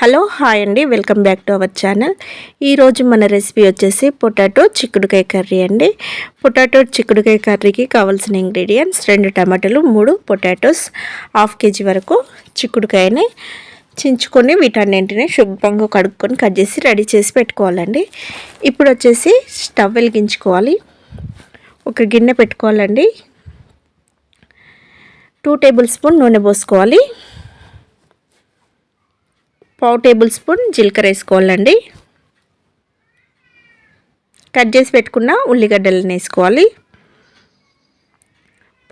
Hello hi అండి. Welcome back to our channel. ఈరోజు మన రెసిపీ వచ్చేసి పొటాటో చిక్కుడుకాయ కర్రీ అండి. పొటాటో చిక్కుడుకాయ కర్రీకి కావాల్సిన ఇంగ్రీడియంట్స్ రెండు టమాటాలు మూడు పొటాటోస్ హాఫ్ కేజీ వరకు చిక్కుడుకాయని చించుకొని వీటన్నింటిని శుభ్రంగా కడుక్కొని కట్ చేసి రెడీ చేసి పెట్టుకోవాలండి. ఇప్పుడు వచ్చేసి స్టవ్ వెలిగించుకోవాలి. ఒక గిన్నె పెట్టుకోవాలండి. టూ టేబుల్ స్పూన్ నూనె పోసుకోవాలి. పావు టేబుల్ స్పూన్ జీలకర్ర వేసుకోవాలండి. కట్ చేసి పెట్టుకున్న ఉల్లిగడ్డలను వేసుకోవాలి.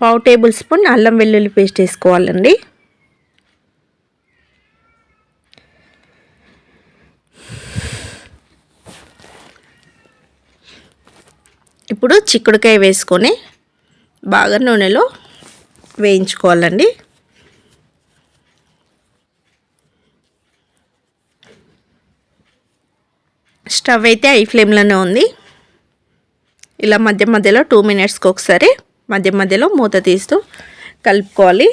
పావు టేబుల్ స్పూన్ అల్లం వెల్లుల్లి పేస్ట్ వేసుకోవాలండి. ఇప్పుడు చిక్కుడుకాయ వేసుకొని బాగా నూనెలో వేయించుకోవాలండి. స్టవ్ అయితే ఐ ఫ్లేమ్లోనే ఉంది. ఇలా మధ్య మధ్యలో టూ మినిట్స్కి ఒకసారి మధ్య మధ్యలో మూత తీస్తూ కలుపుకోవాలి.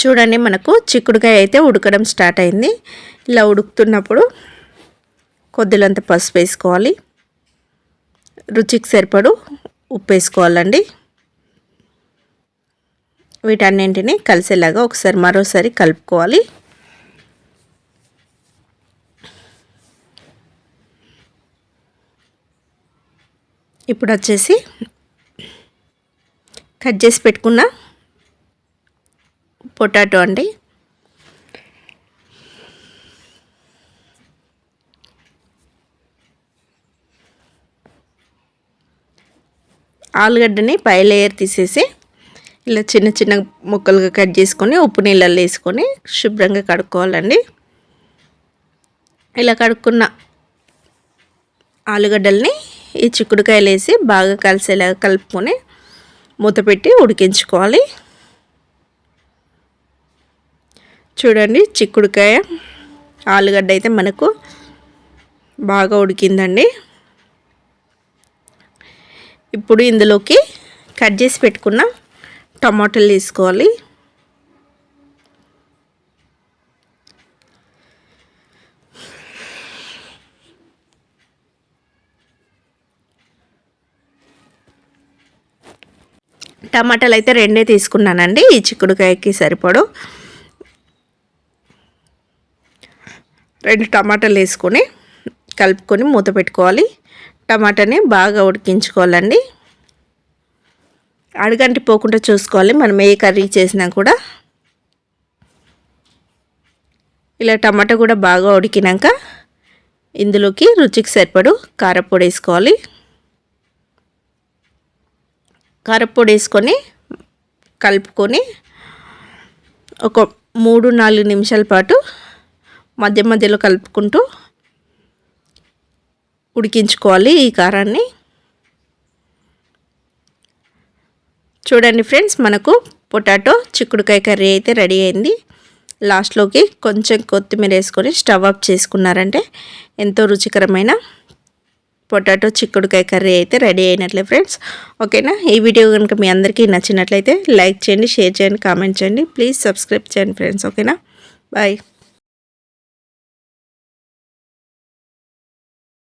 చూడండి మనకు చిక్కుడుకాయ అయితే ఉడకడం స్టార్ట్ అయింది. ఇలా ఉడుకుతున్నప్పుడు కొద్దిలంత పసుపు వేసుకోవాలి. రుచికి సరిపడు ఉప్పు వేసుకోవాలండి. వీటన్నింటిని కలిసేలాగా ఒకసారి మరోసారి కలుపుకోవాలి. ఇప్పుడు వచ్చేసి కట్ చేసి పెట్టుకున్న పొటాటో అండి. ఆలుగడ్డని పై లేయర్ తీసేసి ఇలా చిన్న చిన్న ముక్కలుగా కట్ చేసుకొని ఉప్పు నీళ్ళల్లో వేసుకొని శుభ్రంగా కడుక్కోవాలండి. ఇలా కడుక్కున్న ఆలుగడ్డల్ని ఈ చిక్కుడుకాయలు వేసి బాగా కలిసేలా కలుపుకొని మూత పెట్టి ఉడికించుకోవాలి. చూడండి చిక్కుడుకాయ ఆలుగడ్డ అయితే మనకు బాగా ఉడికిందండి. ఇప్పుడు ఇందులోకి కట్ చేసి పెట్టుకున్న టమాటాలు తీసుకోవాలి టమాటాలు అయితే రెండే తీసుకున్నానండి. ఈ చిక్కుడుకాయకి సరిపడు. రెండు టమాటాలు వేసుకొని కలుపుకొని మూత పెట్టుకోవాలి. టమాటాని బాగా ఉడికించుకోవాలండి. అడగంటి పోకుండా చూసుకోవాలి. మనం ఏ కర్రీ చేసినా కూడా. ఇలా టమాటా కూడా బాగా ఉడికినాక ఇందులోకి రుచికి సరిపడు కారపొడి వేసుకోవాలి. కారపొడి వేసుకొని కలుపుకొని ఒక మూడు నాలుగు నిమిషాల పాటు మధ్య మధ్యలో కలుపుకుంటూ ఉడికించుకోవాలి ఈ కారాన్ని. చూడండి ఫ్రెండ్స్ మనకు పొటాటో చిక్కుడుకాయ కర్రీ అయితే రెడీ అయింది. లాస్ట్లోకి కొంచెం కొత్తిమీర వేసుకొని స్టవ్ ఆఫ్ చేసుకున్నారంటే ఎంతో రుచికరమైన పొటాటో చిక్కుడుకాయ కర్రీ అయితే రెడీ అయినట్లే ఫ్రెండ్స్. ఓకేనా? ఈ వీడియో కనుక మీ అందరికీ నచ్చినట్లయితే లైక్ చేయండి షేర్ చేయండి కామెంట్ చేయండి. ప్లీజ్ సబ్స్క్రైబ్ చేయండి ఫ్రెండ్స్. ఓకేనా? బాయ్.